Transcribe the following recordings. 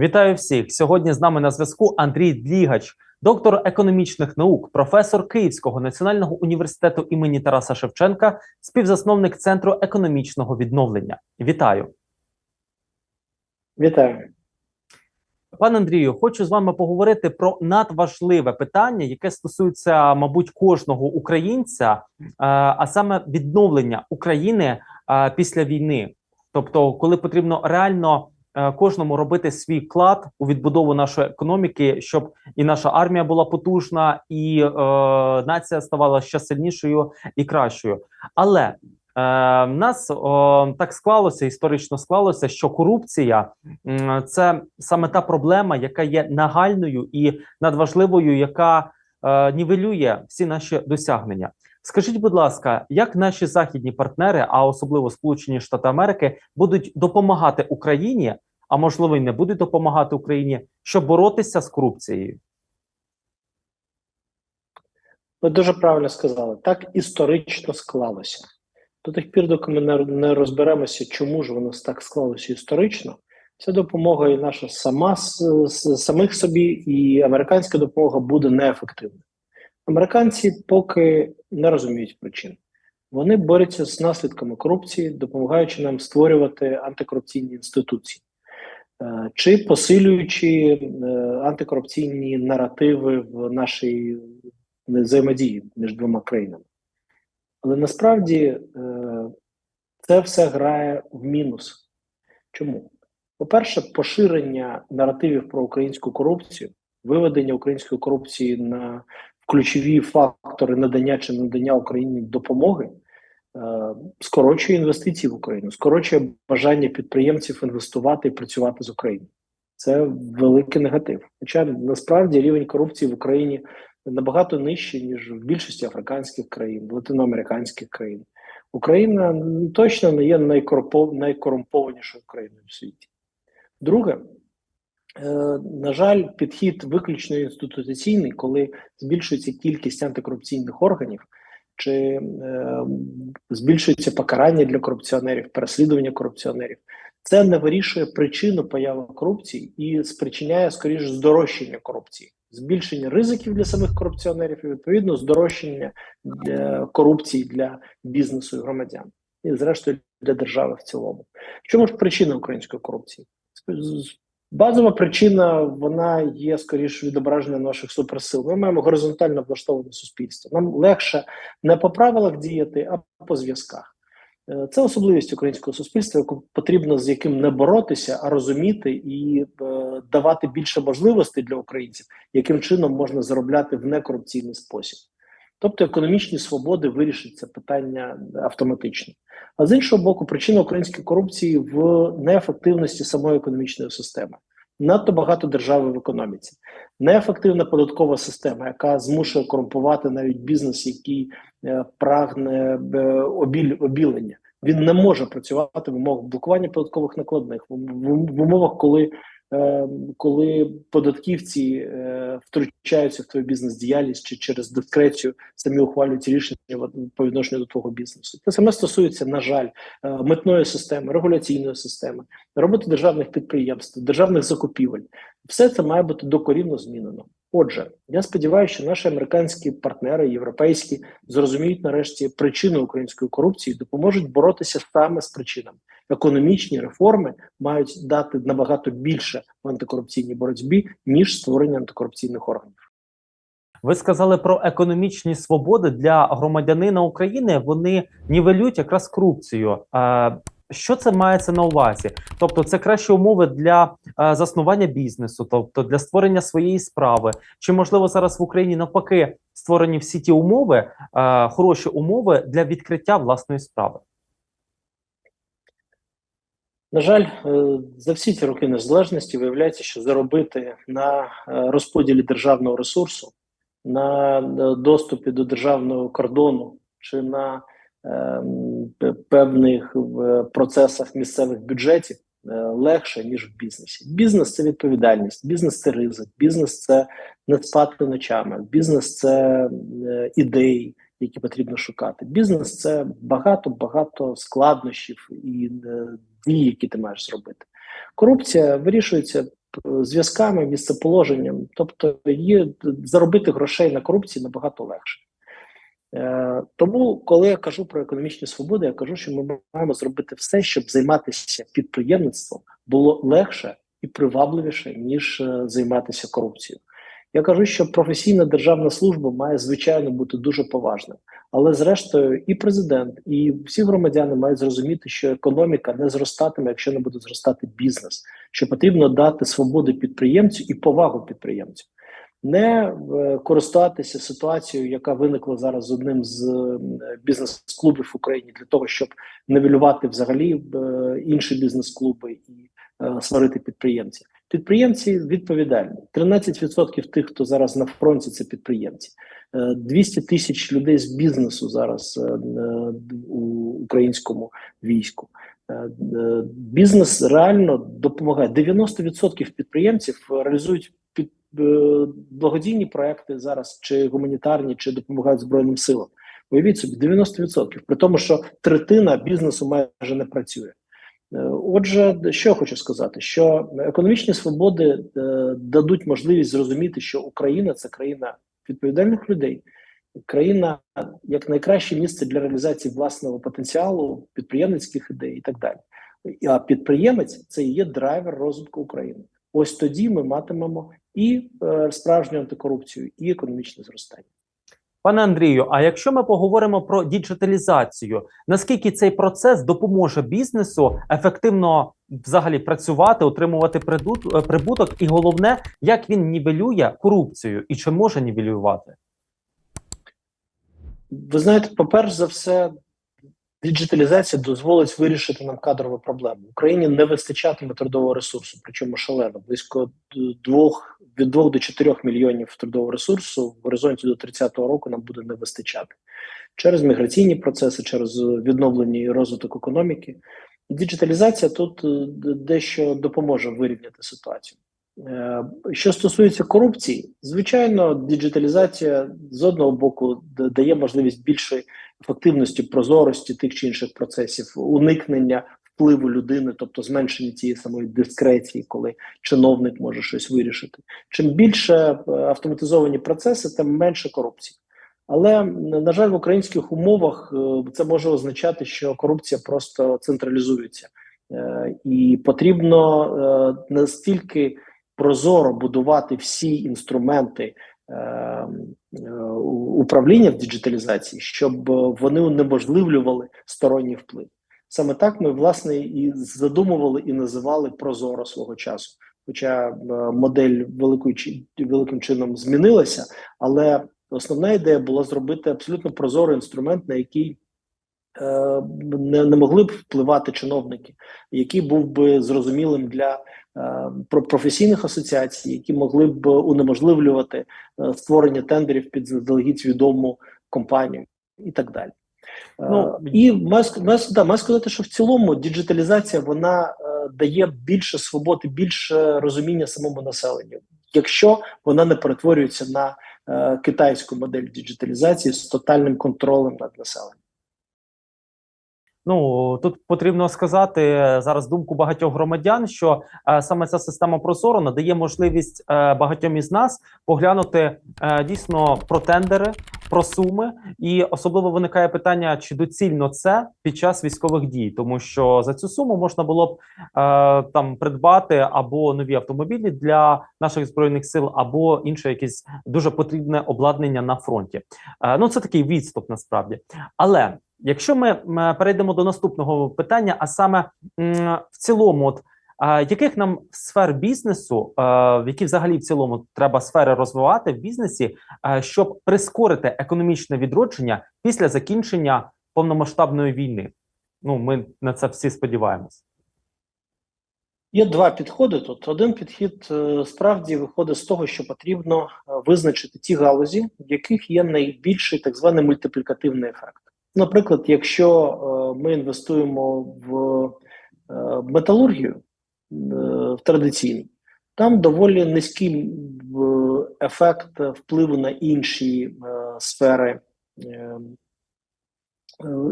Вітаю всіх! Сьогодні з нами на зв'язку Андрій Длігач, доктор економічних наук, професор Київського національного університету імені Тараса Шевченка, співзасновник Центру економічного відновлення. Вітаю, Вітаю. пане Андрію. Хочу з вами поговорити про надважливе питання, яке стосується, мабуть, кожного українця, е, а саме відновлення України е, після війни. Тобто, коли потрібно реально кожному робити свій вклад у відбудову нашої економіки, щоб і наша армія була потужна, і е, нація ставала ще сильнішою і кращою. Але е, в нас о, так склалося, історично склалося, що корупція м, це саме та проблема, яка є нагальною і надважливою, яка е, нівелює всі наші досягнення. Скажіть, будь ласка, як наші західні партнери, а особливо Сполучені Штати Америки, будуть допомагати Україні, а можливо, й не будуть допомагати Україні, щоб боротися з корупцією? Ви дуже правильно сказали. Так історично склалося. До тих пір, доки ми не- розберемося, чому ж воно так склалося історично, ця допомога і наша сама самих собі, і американська допомога буде неефективною. Американці поки не розуміють причин. Вони борються з наслідками корупції, допомагаючи нам створювати антикорупційні інституції. Е, Чи посилюючи е, антикорупційні наративи в нашій взаємодії між двома країнами. Але насправді е, це все грає в мінус. Чому? По-перше, поширення наративів про українську корупцію, виведення української корупції на ключові фактори надання чи надання Україні допомоги, е, скорочує інвестиції в Україну, скорочує бажання підприємців інвестувати і працювати з Україною. Це великий негатив. Хоча насправді рівень корупції в Україні набагато нижче, ніж в більшості африканських країн, латиноамериканських країн. Україна точно не є найкорумпованішою країною в світі. Друге, на жаль, підхід виключно інституційний, коли збільшується кількість антикорупційних органів, чи е, збільшується покарання для корупціонерів, переслідування корупціонерів. Це не вирішує причину появи корупції і спричиняє скоріше здорожчання корупції, збільшення ризиків для самих корупціонерів і відповідно здорожчання для корупції для бізнесу і громадян, і зрештою для держави в цілому. В чому ж причина української корупції? Базова причина вона є скоріше відображення наших суперсил. Ми маємо горизонтально влаштоване суспільство. Нам легше не по правилах діяти, а по зв'язках. Е, Це особливість українського суспільства, яку потрібно з яким не боротися, а розуміти і е, давати більше можливостей для українців, яким чином можна заробляти в некорупційний спосіб. Тобто економічні свободи вирішать це питання автоматично. А з іншого боку, причина української корупції в неефективності самої економічної системи. Надто багато держави в економіці, неефективна податкова система, яка змушує корумпувати навіть бізнес, який е, прагне е, обілення. Він не може працювати в умовах блокування податкових накладних, в, умовах, коли, коли податківці е, втручаються в твою бізнес-діяльність чи через дискрецію самі ухвалюють рішення по відношенню до твого бізнесу. Це саме стосується, на жаль, е, митної системи, регуляційної системи, роботи державних підприємств, державних закупівель. Все це має бути докорінно змінено. Отже, я сподіваюся, що наші американські партнери, європейські, зрозуміють нарешті причину української корупції, допоможуть боротися саме з причинами. Економічні реформи мають дати набагато більше в антикорупційній боротьбі ніж створення антикорупційних органів. Ви сказали про економічні свободи для громадянина України. Вони нівелюють якраз корупцію. Що це мається на увазі? Тобто, це кращі умови для е, заснування бізнесу, тобто для створення своєї справи. Чи можливо зараз в Україні навпаки створені всі ті умови, е, хороші умови для відкриття власної справи? На жаль, е, за всі ці роки незалежності виявляється, що заробити на е, розподілі державного ресурсу, на е, доступі до державного кордону чи на певних е, процесах місцевих бюджетів е, легше ніж в бізнесі. Бізнес це відповідальність, бізнес це ризик, бізнес це не спати ночами, бізнес це е, ідеї, які потрібно шукати. Бізнес це багато багато складнощів і дій, які ти маєш зробити. Корупція вирішується зв'язками, місцеположенням. Тобто, є заробити грошей на корупції набагато легше. Е, тому, коли я кажу про економічні свободи, я кажу, що ми маємо зробити все, щоб займатися підприємництвом було легше і привабливіше, ніж е, займатися корупцією. Я кажу, що професійна державна служба має звичайно бути дуже поважною, але зрештою, і президент, і всі громадяни мають зрозуміти, що економіка не зростатиме, якщо не буде зростати бізнес. Що потрібно дати свободу підприємцю і повагу підприємцю, не е, користуватися ситуацією, яка виникла зараз з одним з бізнес-клубів в Україні, для того, щоб невелювати взагалі е, інші бізнес-клуби і е, сварити підприємців. Підприємці відповідальні. 13% тих, хто зараз на фронті, це підприємці. Е, 200 тисяч людей з бізнесу зараз у українському війську. Бізнес реально допомагає. 90% підприємців реалізують під благодійні проекти зараз, чи гуманітарні, чи допомагають Збройним силам. Уявіть собі, 90%. При тому, що третина бізнесу майже не працює. Е, Отже, що я хочу сказати, що економічні свободи е, дадуть можливість зрозуміти, що Україна це країна відповідальних людей, країна як найкраще місце для реалізації власного потенціалу, підприємницьких ідей і так далі. А підприємець це і є драйвер розвитку України. Ось тоді ми матимемо і е, справжню антикорупцію, і економічне зростання. Пане Андрію, а якщо ми поговоримо про діджиталізацію, наскільки цей процес допоможе бізнесу ефективно взагалі працювати, отримувати прибуток, і головне, як він нівелює корупцію і чи може нівелювати? Ви знаєте, по-перше за все, діджиталізація дозволить вирішити нам кадрову проблему. Україні не вистачатиме трудового ресурсу, причому шалено. Близько двох від 2 до 4 мільйонів трудового ресурсу в горизонті до 30-го року нам буде не вистачати через міграційні процеси, через відновлення і розвиток економіки. Діджиталізація тут е, дещо допоможе вирівняти ситуацію. Е, Що стосується корупції, звичайно, діджиталізація з одного боку дає можливість більшої ефективності, прозорості тих чи інших процесів, уникнення впливу людини, тобто зменшення цієї самої дискреції, коли чиновник може щось вирішити. Чим більше е, автоматизовані процеси, тим менше корупції. Але на жаль, в українських умовах е, це може означати, що корупція просто централізується, і потрібно настільки прозоро будувати всі інструменти е, е, управління в діджиталізації, щоб вони унеможливлювали сторонній вплив. Саме так ми власне і задумували і називали прозоро свого часу. Хоча е, модель великою великим чином змінилася, але основна ідея була зробити абсолютно прозорий інструмент, на який е, не, не могли б впливати чиновники, який був би зрозумілим для професійних асоціацій, які могли б унеможливлювати е, створення тендерів під заздалегідь відому компанію і так далі. Е, Ну, і маю, да, маю сказати, що в цілому діджиталізація вона е, дає більше свободи, більше розуміння самому населенню, якщо вона не перетворюється на е, китайську модель діджиталізації з тотальним контролем над населенням. Ну тут потрібно сказати е, зараз думку багатьох громадян, що е, саме ця система Прозоро надає можливість е, багатьом із нас поглянути е, дійсно про тендери, про суми, і особливо виникає питання, чи доцільно це під час військових дій, тому що за цю суму можна було б е, там придбати або нові автомобілі для наших збройних сил, або інше якесь дуже потрібне обладнання на фронті. Е, ну це такий відступ насправді, але. Якщо ми перейдемо до наступного питання, а саме в цілому, от яких нам сфер бізнесу, в які взагалі в цілому треба сфери розвивати в бізнесі, щоб прискорити економічне відродження після закінчення повномасштабної війни? Ну, ми на це всі сподіваємось. Є два підходи тут. Один підхід е, справді виходить з того, що потрібно е, визначити ті галузі, в яких є найбільший так званий мультиплікативний ефект. Наприклад, якщо е, ми інвестуємо в е, металургію е, в традиційну, там доволі низький ефект впливу на інші сфери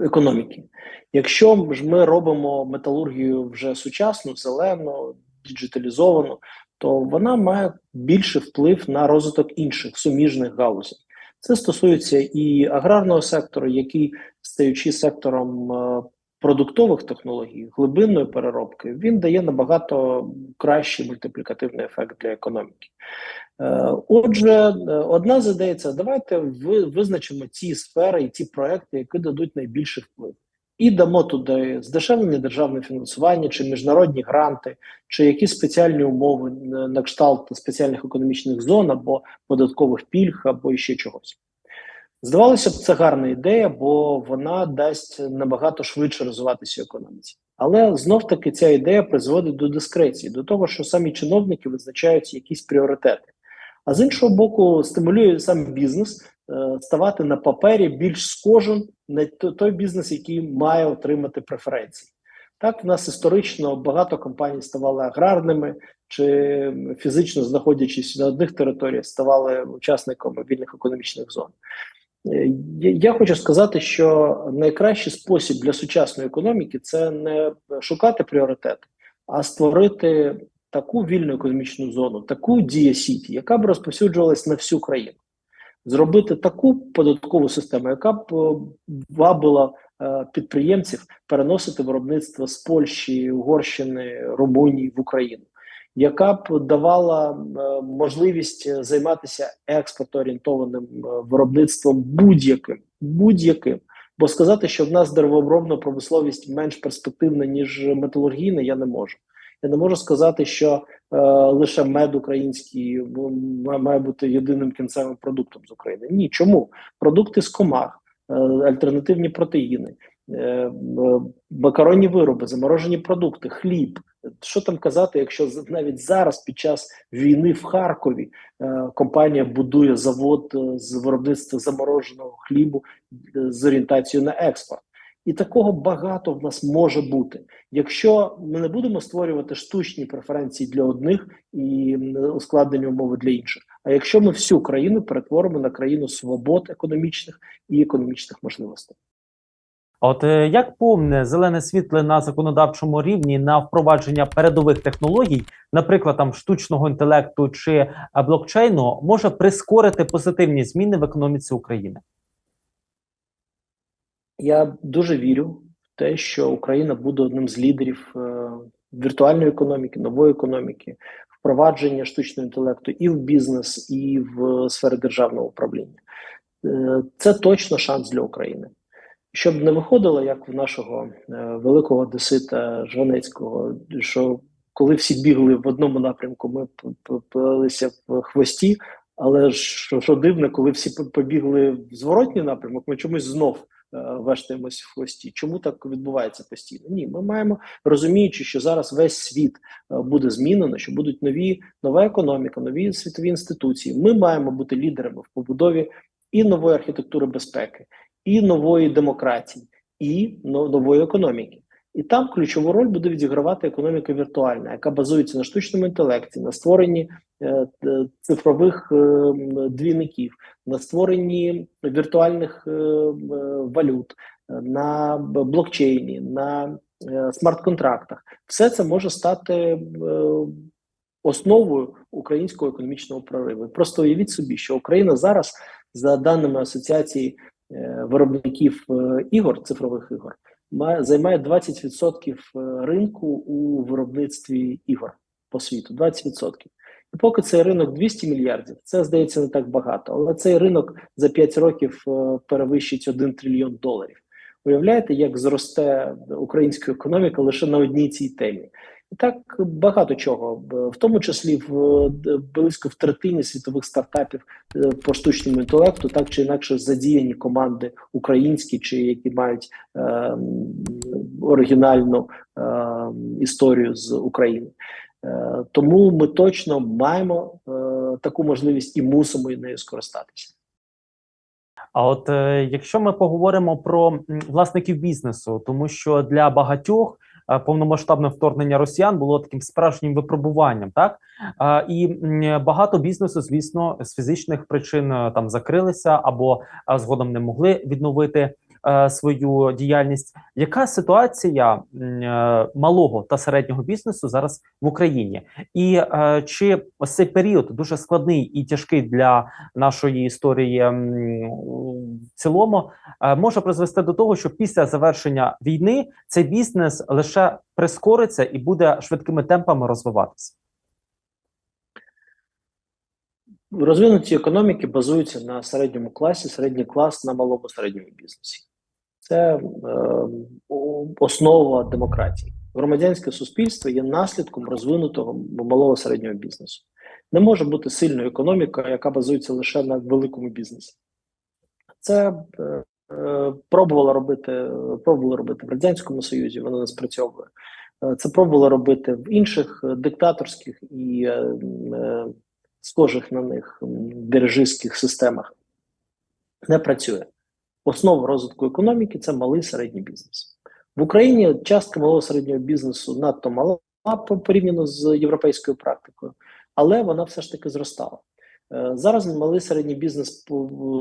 економіки. Якщо ж ми робимо металургію вже сучасну, зелену, діджиталізовану, то вона має більший вплив на розвиток інших суміжних галузей. Це стосується і аграрного сектору, який, стаючи сектором е, продуктових технологій, глибинної переробки, він дає набагато кращий мультиплікативний ефект для економіки. Е, Отже, е, одна з ідей це давайте ви, визначимо ці сфери і ті проекти, які дадуть найбільший вплив. І дамо туди здешевлення державне фінансування, чи міжнародні гранти, чи якісь спеціальні умови на кшталт спеціальних економічних зон або податкових пільг, або ще чогось. Здавалося б, це гарна ідея, бо вона дасть набагато швидше розвиватися економіці. Але знов таки ця ідея призводить до дискреції, до того, що самі чиновники визначають якісь пріоритети. А з іншого боку, стимулює сам бізнес ставати на папері більш схожим на той бізнес, який має отримати преференції. Так, в нас історично багато компаній ставали аграрними чи фізично знаходячись на одних територіях, ставали учасниками вільних економічних зон. Е, Я я хочу сказати, що найкращий спосіб для сучасної економіки це не шукати пріоритети, а створити таку вільну економічну зону, таку дієсіті, яка б розповсюджувалась на всю країну, зробити таку податкову систему, яка б е, вабила е, підприємців переносити виробництво з Польщі, Угорщини, Румунії в Україну, яка б давала е, можливість займатися експортоорієнтованим виробництвом будь-яким, будь-яким. Бо сказати, що в нас деревообробна промисловість менш перспективна ніж металургійна, я не можу. Я не можу сказати, що е, лише мед український має бути єдиним кінцевим продуктом з України. Ні, чому продукти з комах, е, альтернативні протеїни, е, макаронні вироби, заморожені продукти, хліб. Що там казати, якщо навіть зараз, під час війни в Харкові, е, компанія будує завод е, з виробництва замороженого хлібу е, з орієнтацією на експорт. І такого багато в нас може бути, якщо ми не будемо створювати штучні преференції для одних і ускладнені умови для інших. А якщо ми всю країну перетворимо на країну свобод економічних і економічних можливостей. От е, як повне зелене світло на законодавчому рівні на впровадження передових технологій, наприклад, там штучного інтелекту чи е, блокчейну, може прискорити позитивні зміни в економіці України? Я дуже вірю в те, що Україна буде одним з лідерів е, віртуальної економіки, нової економіки, впровадження штучного інтелекту і в бізнес, і в сфері державного управління. Е, це точно шанс для України. Щоб не виходило, як в нашого е, великого одесита Жванецького, що коли всі бігли в одному напрямку, ми плелися в хвості. Але що, що дивно, коли всі побігли в зворотній напрямок, ми чомусь знов вештаємось в хвості. Чому так відбувається постійно? Ні, ми маємо розуміючи, що зараз весь світ е, буде змінено, що будуть нові нова економіка, нові світові інституції. Ми маємо бути лідерами в побудові і нової архітектури безпеки, і нової демократії, і нової економіки. І там ключову роль буде відігравати економіка віртуальна, яка базується на штучному інтелекті, на створенні е, цифрових е, двійників, на створенні віртуальних е, валют, на блокчейні, на смарт-контрактах. Все це може стати основою українського економічного прориву. Просто уявіть собі, що Україна зараз, за даними асоціації виробників ігор, цифрових ігор, має займає 20% ринку у виробництві ігор по світу. 20%. І поки цей ринок 200 мільярдів, це здається не так багато. Але цей ринок за 5 років е, перевищить 1 трильйон доларів. Уявляєте, як зросте українська економіка лише на одній цій темі? Так багато чого, в тому числі в близько в третині світових стартапів е, по штучному інтелекту, так чи інакше задіяні команди українські, чи які мають е, оригінальну е, історію з України. Е, тому ми точно маємо е, таку можливість і мусимо нею скористатися. А от е, якщо ми поговоримо про власників бізнесу, тому що для багатьох е, повномасштабне вторгнення росіян було таким справжнім випробуванням, так і багато бізнесу, звісно, з фізичних причин е, там закрилися або згодом не могли відновити. Е, свою діяльність. Яка ситуація е, малого та середнього бізнесу зараз в Україні? І е, чи ось цей період дуже складний і тяжкий для нашої історії в цілому може призвести до того, що після завершення війни цей бізнес лише прискориться і буде швидкими темпами розвиватися? Розвинуті економіки базуються на середньому класі, середній клас на малому середньому бізнесі. Це е, основа демократії. Громадянське суспільство є наслідком розвинутого малого середнього бізнесу. Не може бути сильною економікою, яка базується лише на великому бізнесі. Це е, пробувало робити, пробували робити в радянському союзі, воно не спрацьовує. Е, Це пробували робити в інших е, диктаторських і е, схожих на них дирижистських системах. Не працює. Основа розвитку економіки це малий середній бізнес. В Україні частка малого середнього бізнесу надто мала порівняно з європейською практикою, але вона все ж таки зростала. Е, Зараз малий середній бізнес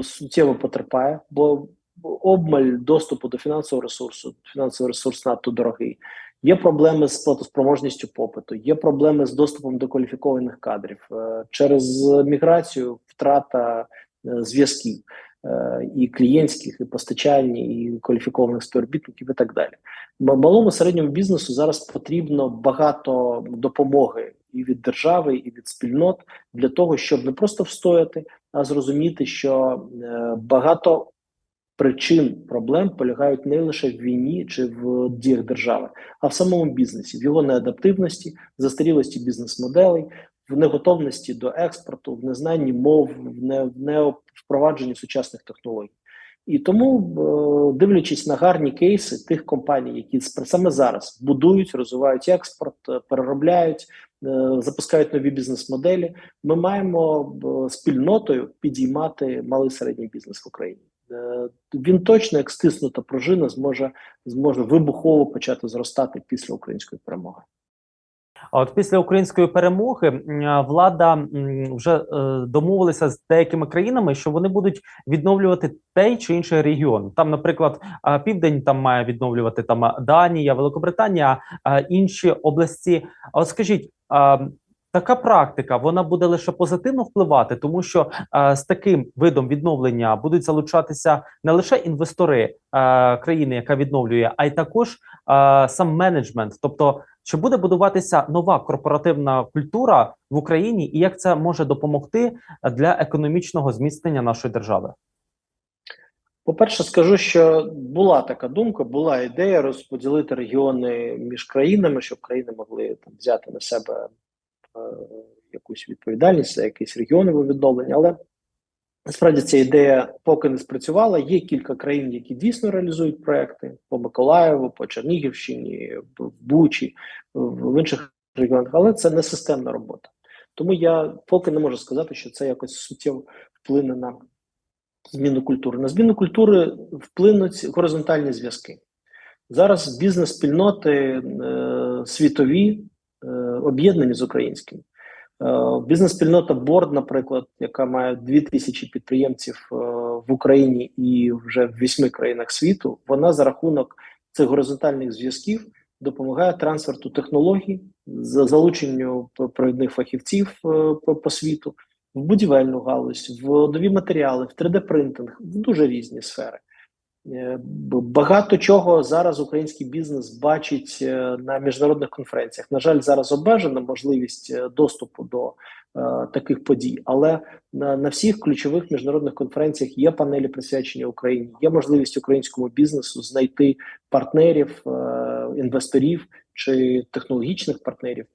суттєво потерпає, бо обмаль доступу до фінансового ресурсу, фінансовий ресурс надто дорогий. Є проблеми з платоспроможністю попиту, є проблеми з доступом до кваліфікованих кадрів Е, через міграцію, втрата е, зв'язків і клієнтських, і постачальні, і кваліфікованих співробітників, і так далі. Малому середньому бізнесу зараз потрібно багато допомоги і від держави, і від спільнот для того, щоб не просто встояти, а зрозуміти, що е, багато причин проблем полягають не лише в війні чи в діях держави, а в самому бізнесі, в його неадаптивності, застарілості бізнес-моделей, в неготовності до експорту, в незнанні мов, в не, в невпровадженні сучасних технологій. І тому, е, дивлячись на гарні кейси тих компаній, які саме зараз будують, розвивають експорт, е, переробляють, е, запускають нові бізнес-моделі, ми маємо спільнотою підіймати малий середній бізнес в Україні. Він точно, як стиснута пружина, зможе зможе вибухово почати зростати після української перемоги. А от після української перемоги влада вже е, домовилася з деякими країнами, що вони будуть відновлювати той чи інший регіон. Там, наприклад, південь там має відновлювати там Данія, Великобританія, інші області. А от скажіть. Така практика вона буде лише позитивно впливати, тому що е, з таким видом відновлення будуть залучатися не лише інвестори е, країни, яка відновлює, а й також е, сам менеджмент. Тобто, чи буде будуватися нова корпоративна культура в Україні, і як це може допомогти для економічного зміцнення нашої держави? По-перше, скажу, що була така думка, була ідея розподілити регіони між країнами, щоб країни могли там взяти на себе е, якусь відповідальність за якісь регіонове відновлення. Але насправді ця ідея поки не спрацювала. Є кілька країн, які дійсно реалізують проекти по Миколаєву, по Чернігівщині, в Бучі, в інших регіонах, але це не системна робота. Тому я поки не можу сказати, що це якось суттєво вплине на зміну культури. На зміну культури вплинуть горизонтальні зв'язки. Зараз бізнес-спільноти е, світові е, об'єднані з українськими. Е, бізнес-спільнота Борд, наприклад, яка має 2000 підприємців е, в Україні і вже в вісьми країнах світу, вона за рахунок цих горизонтальних зв'язків допомагає трансферту технологій, за залученню провідних фахівців е, по, світу, в будівельну галузь, в нові матеріали, в 3D-принтинг, в дуже різні сфери. Е, Багато чого зараз український бізнес бачить е, на міжнародних конференціях. На жаль, зараз обмежена можливість е, доступу до е, таких подій, але на, на всіх ключових міжнародних конференціях є панелі присвячені Україні. Є можливість українському бізнесу знайти партнерів, е, інвесторів чи технологічних партнерів,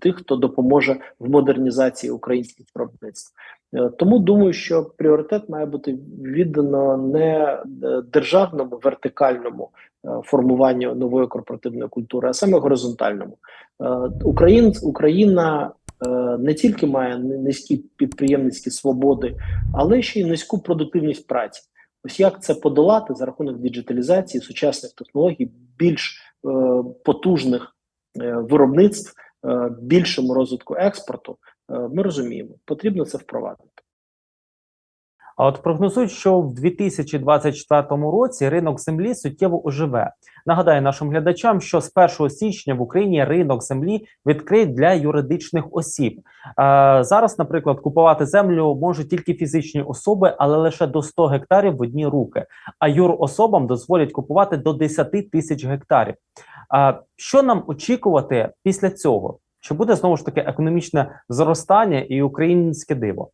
тих, хто допоможе в модернізації українських виробництв. Е, Тому думаю, що пріоритет має бути віддано не е, державному вертикальному е, формуванню нової корпоративної культури, а саме горизонтальному. Україн, Україна не тільки має низькі підприємницькі свободи, але ще й низьку продуктивність праці. Ось як це подолати за рахунок діджиталізації, сучасних технологій, більш е, потужних е, виробництв, більшому розвитку експорту. Е, Ми розуміємо, потрібно це впровадити. А от прогнозують, що в 2024 році ринок землі суттєво оживе. Нагадаю нашим глядачам, що з 1 січня в Україні ринок землі відкрит для юридичних осіб. Е, зараз, наприклад, купувати землю можуть тільки фізичні особи, але лише до 100 гектарів в одні руки. А юрособам дозволять купувати до 10 тисяч гектарів. А що нам очікувати після цього? Чи буде знову ж таки економічне зростання і українське диво?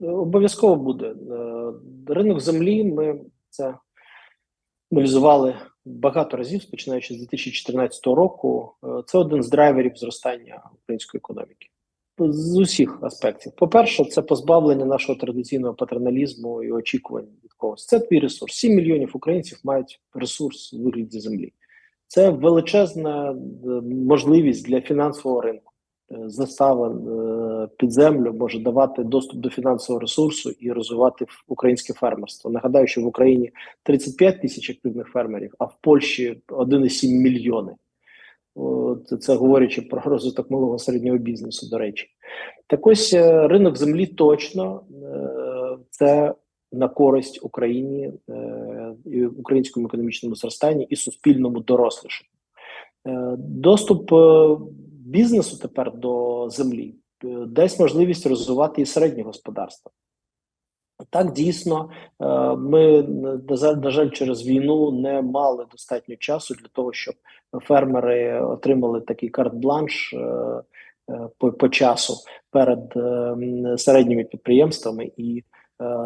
Обов'язково буде. Е, Ринок землі ми це аналізували багато разів, починаючи з 2014 року. Е, Це один з драйверів зростання української економіки з усіх аспектів. По-перше, це позбавлення нашого традиційного патерналізму і очікувань від когось. Це твій ресурс. 7 мільйонів українців мають ресурс у вигляді землі. Це величезна е, можливість для фінансового ринку. Е, Застава е, під землю може давати доступ до фінансового ресурсу і розвивати українське фермерство. Нагадаю, що в Україні 35 тисяч активних фермерів, а в Польщі 1,7 мільйони. От, це говорячи про розвиток малого середнього бізнесу, до речі. Так ось ринок землі точно це на користь Україні, і українському економічному зростанні і суспільному дорослішанню. Е, Доступ е, бізнесу тепер до землі е, дасть можливість розвивати і середнє господарство. Так, дійсно, ми на жаль, через війну не мали достатньо часу для того, щоб фермери отримали такий карт-бланш по, по часу перед е, середніми підприємствами і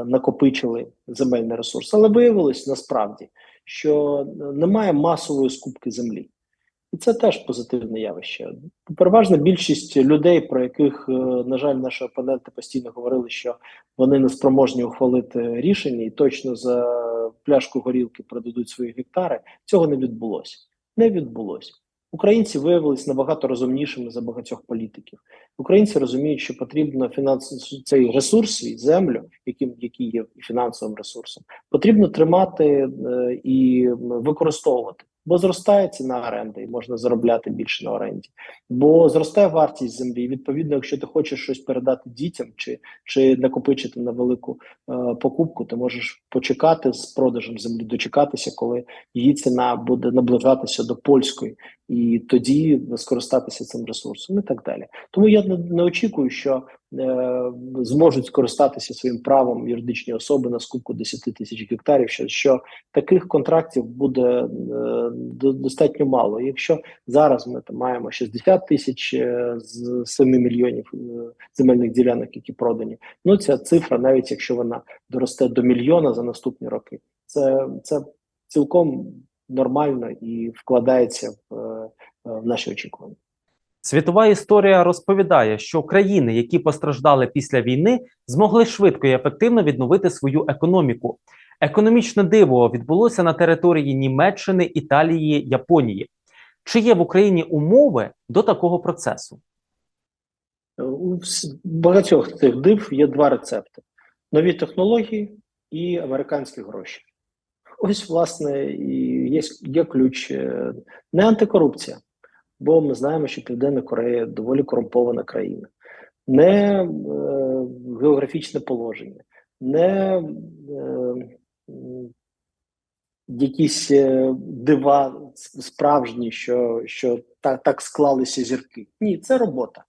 накопичили земельний ресурс. Але виявилось насправді, що немає масової скупки землі. І це теж позитивне явище. Переважна більшість людей, про яких, е, на жаль, наші опоненти постійно говорили, що вони не спроможні ухвалити рішення і точно за пляшку горілки продадуть свої гектари. Цього не відбулося. Не відбулося. Українці виявилися набагато розумнішими за багатьох політиків. Українці розуміють, що потрібно фінанс... цей ресурс, свій землю, яким який є фінансовим ресурсом, потрібно тримати е, і використовувати. Бо зростає ціна оренди, і можна заробляти більше на оренді. Бо зростає вартість землі. Відповідно, якщо ти хочеш щось передати дітям чи, чи накопичити на велику е, покупку, ти можеш почекати з продажем землі, дочекатися, коли її ціна буде наближатися до польської, і тоді скористатися цим ресурсом, і так далі. Тому я не, не очікую, що зможуть скористатися своїм правом юридичні особи на скупку 10 тисяч гектарів. Що, що таких контрактів буде е, достатньо мало. Якщо зараз ми там маємо 60 тисяч е, з 7 мільйонів е, земельних ділянок, які продані, ну ця цифра, навіть якщо вона доросте до мільйона за наступні роки, це, це цілком нормально і вкладається в, е, в наші очікування. Світова історія розповідає, що країни, які постраждали після війни, змогли швидко і ефективно відновити свою економіку. Економічне диво відбулося на території Німеччини, Італії, Японії. Чи є в Україні умови до такого процесу? У багатьох цих див є два рецепти: нові технології і американські гроші. Ось, власне, і є, є ключ е, не антикорупція, бо ми знаємо, що Південна Корея доволі корумпована країна, не е, географічне положення, не е, якісь е, дива справжні, що, що так, так склалися зірки. Ні, це робота.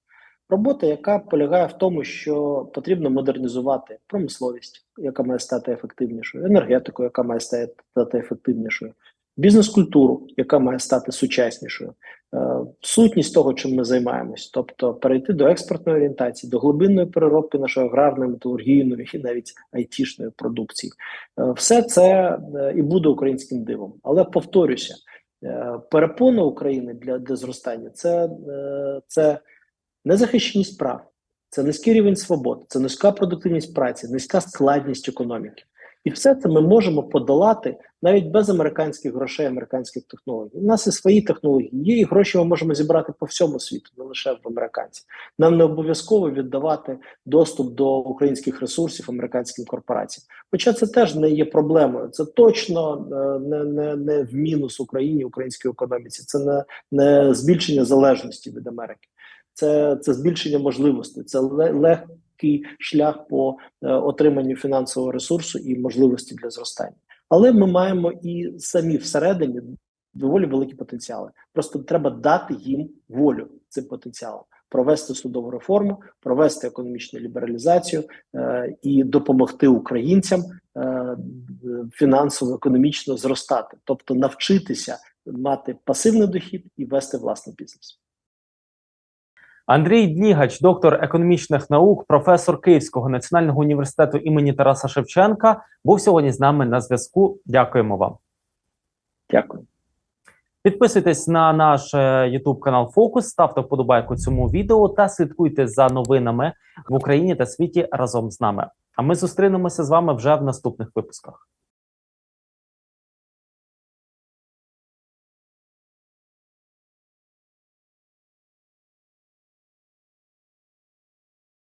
Робота, яка полягає в тому, що потрібно модернізувати промисловість, яка має стати ефективнішою, енергетику, яка має стати стати ефективнішою, бізнес-культуру, яка має стати сучаснішою, е, сутність того, чим ми займаємось, тобто перейти до експортної орієнтації, до глибинної переробки нашої аграрної, металургійної і навіть айтішної продукції. Е, все це е, і буде українським дивом. Але повторюся, перепона України для, для зростання це, це незахищеність прав, це низький рівень свобод, це низька продуктивність праці, низька складність економіки. І все це ми можемо подолати навіть без американських грошей, американських технологій. У нас і свої технології є, і гроші ми можемо зібрати по всьому світу, не лише в американців. Нам не обов'язково віддавати доступ до українських ресурсів американським корпораціям. Хоча це теж не є проблемою. Це точно е, не, не, не в мінус Україні, українській економіці. Це не, не збільшення залежності від Америки це, це збільшення можливостей, це ле- лег, швидкий шлях по е, отриманню фінансового ресурсу і можливості для зростання. Але ми маємо і самі всередині доволі великі потенціали. Просто треба дати їм волю цим потенціалам, провести судову реформу, провести економічну лібералізацію е, і допомогти українцям е, фінансово економічно зростати, тобто навчитися мати пасивний дохід і вести власний бізнес. Андрій Днігач, доктор економічних наук, професор Київського національного університету імені Тараса Шевченка, був сьогодні з нами на зв'язку. Дякуємо вам. Дякую. Підписуйтесь на наш е, YouTube канал Фокус, ставте вподобайку цьому відео та слідкуйте за новинами в Україні та світі разом з нами. А ми зустрінемося з вами вже в наступних випусках.